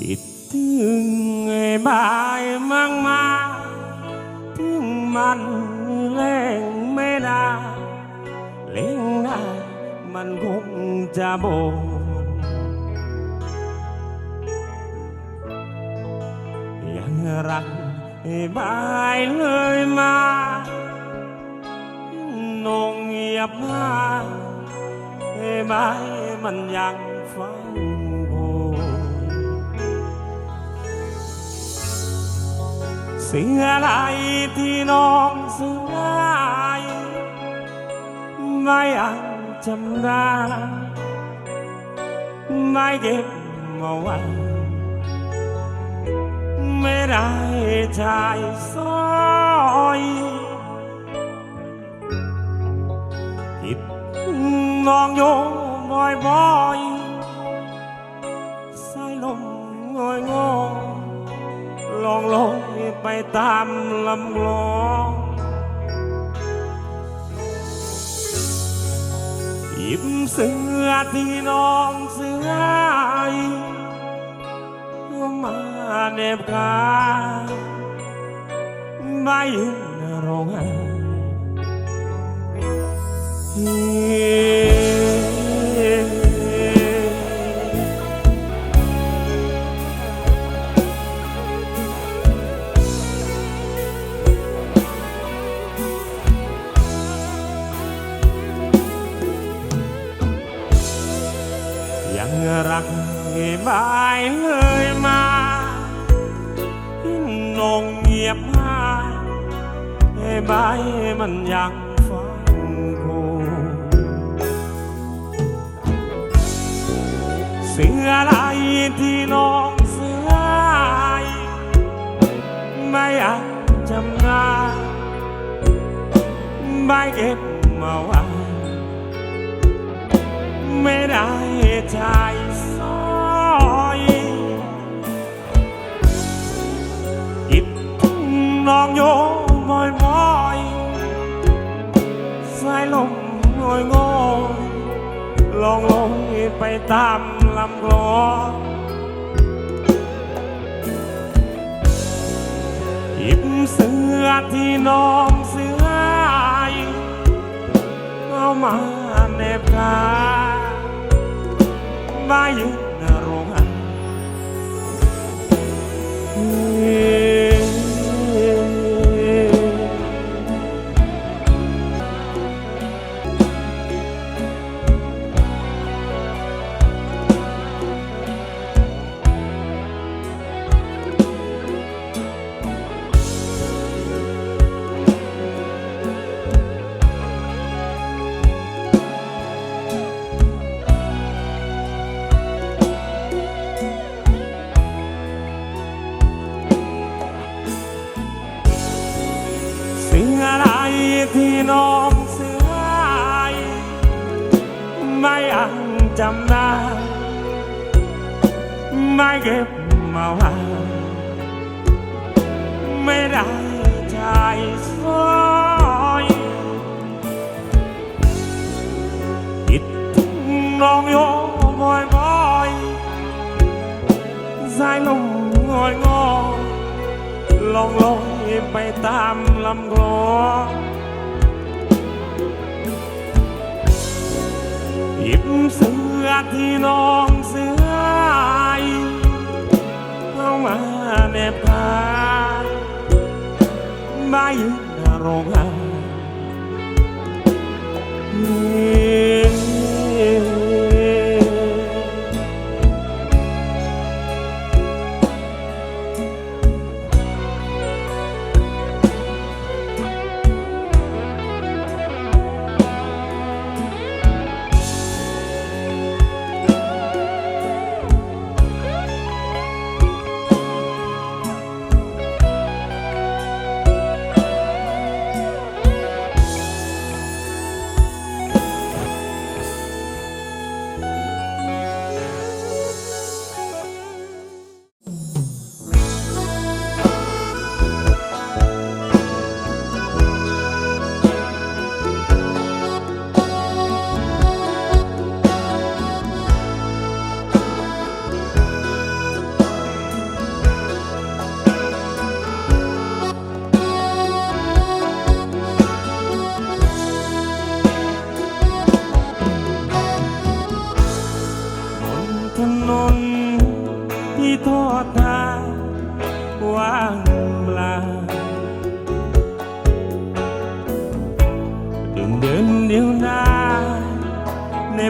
คิดถึงไอ้บายมั่งมาถึงมันเล่งไม่ได้เล่งได้มันคงจะโบยังรักไอ้บายเลยมานงเงียบมาไอ้บายมันยัง สิ่งอะไรที่น้องเสื่อได้ไม่อาจจำได้ไม่เก็บมาไว้ไม่ได้ใจซอยคิดน้องโยบ่อยบ่อยๆสายลมงอยงอ ลองลงไปตามลำลองหยิบเสื้อที่น้องเสื้อเอามาเน็บกายไม่ บายเลยมานงเงียบมากไม่บมันยังฟังกูเสื้ออะไรที่น้องเสื้อไม่อาจจำได้ไม่เก็บมาไว้ไม่ได้ใจ ตามลำคลองหยิบเสื้อที่น้องเสื้อเอามาเน็บกายมายืนโรงงาน จจำได้ไม่เก็บมาไว้ไม่ได้ใจซอยคิดถึงน้ องโยบ่อยบ่อยๆสายลมงอยงอลองลอยไปตายเสื้อที่น้องเสือเอามาแนบกามายืนโรงงา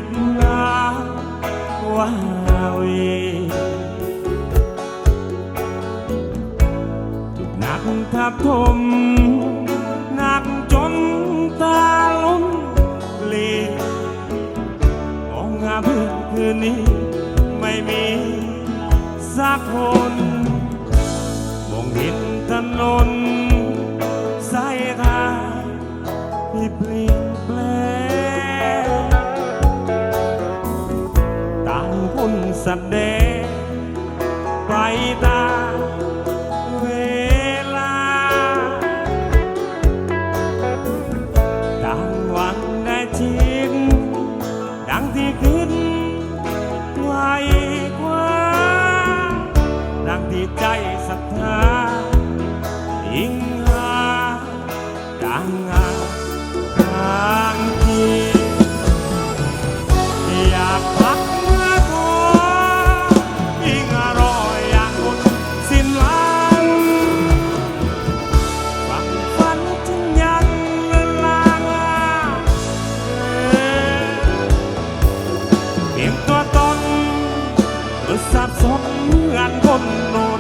บหนาวาเวถูกหนักทับทมหนักจนตาล้นเลีมองหาเพื่อนคืนนี้ ไม่มีสักคน มองเห็นถนน สับสนเหมือนคนโนน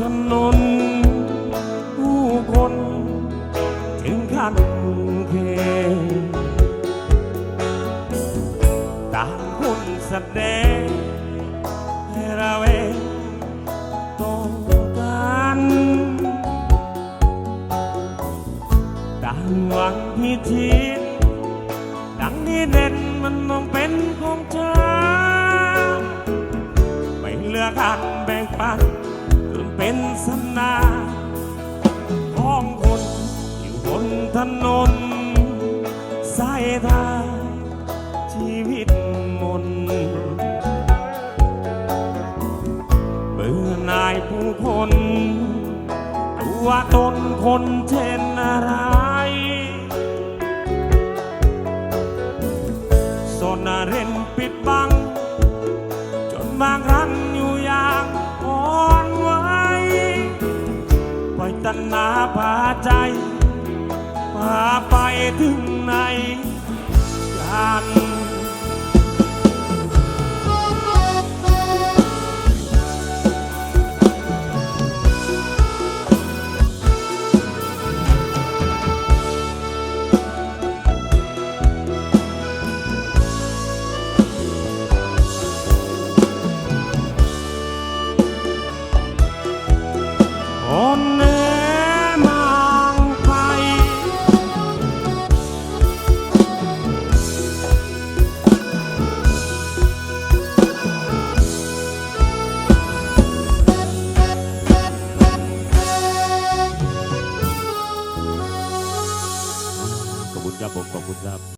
ถนน ผู้คนถึงขั้นเคต่างคนแสดงให้เราเองต้องการต่างหวังพิธีดังนี้เด่นมันมองเป็นของเธอไม่เลือกันแบ่งปัน ถนนสายทางชีวิตมนเบื่อนายผู้คนตัวตนคนเช่นอะไรสนเร้นปิดบัง จนบางครั้งอยู่อย่างอ่อนไหวปล่อยตัณหาพาใจ พาไปถึงไหนกันอน